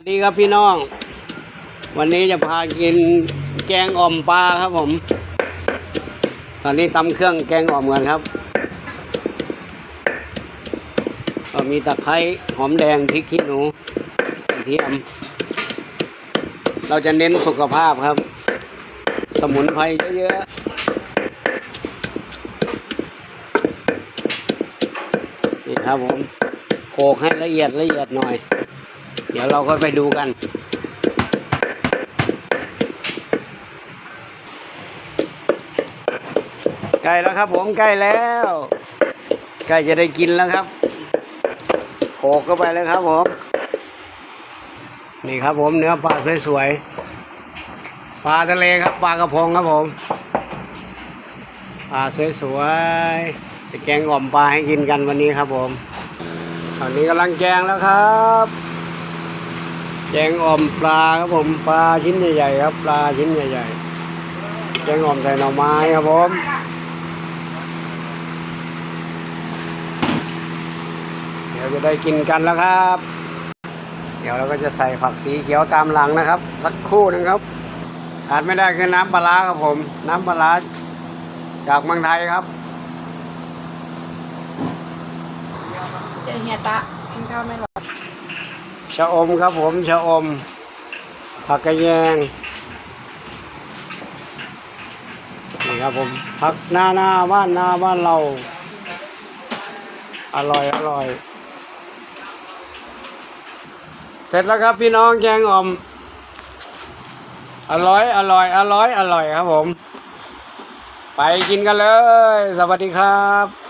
สวัสดีครับพี่น้อง วันนี้จะพากินแกงอ่อมปลาครับผม ตอนนี้ตำเครื่องแกงอ่อมกันครับ ก็มีตะไคร้หอมแดงพริกขี้หนูกระเทียม เราจะเน้นสุขภาพครับ สมุนไพรเยอะๆนี่ครับผมโขลกให้ละเอียดละเอียดหน่อย เดี๋ยวเราค่อยไปดูกัน ใกล้แล้วครับผมใกล้แล้ว ใกล้จะได้กินแล้วครับโขกเข้าไปเลยครับผม นี่ครับผมเนื้อปลาสวยๆ ปลาทะเลครับปลากระพงครับผม ปลาสวยๆ จะแกงอ่อมปลาให้กินกันวันนี้ครับผม ตอนนี้กำลังแกงแล้วครับ แกงอ่อมปลาครับผมปลาชิ้นใหญ่ๆครับ ปลาชิ้นใหญ่ๆแกงอ่อมใส่หน่อไม้ครับผมเดี๋ยวจะได้กินกันแล้วครับ เดี๋ยวเราก็จะใส่ผักสีเขียวตามหลังนะครับ สักครู่นึงครับขาดไม่ได้คือน้ำปลาครับผม น้ำปลาจากเมืองไทยครับเจอเฮียตะกินข้าวไม่หรอ ชะอมครับผมชะอม ผักกระแยงนี่ครับผมผักหน้าหน้าบ้านหน้าบ้านเรา อร่อยอร่อย เสร็จแล้วครับพี่น้องแกงอ่อม อร่อยอร่อยอร่อยอร่อยครับผม ไปกินกันเลย สวัสดีครับ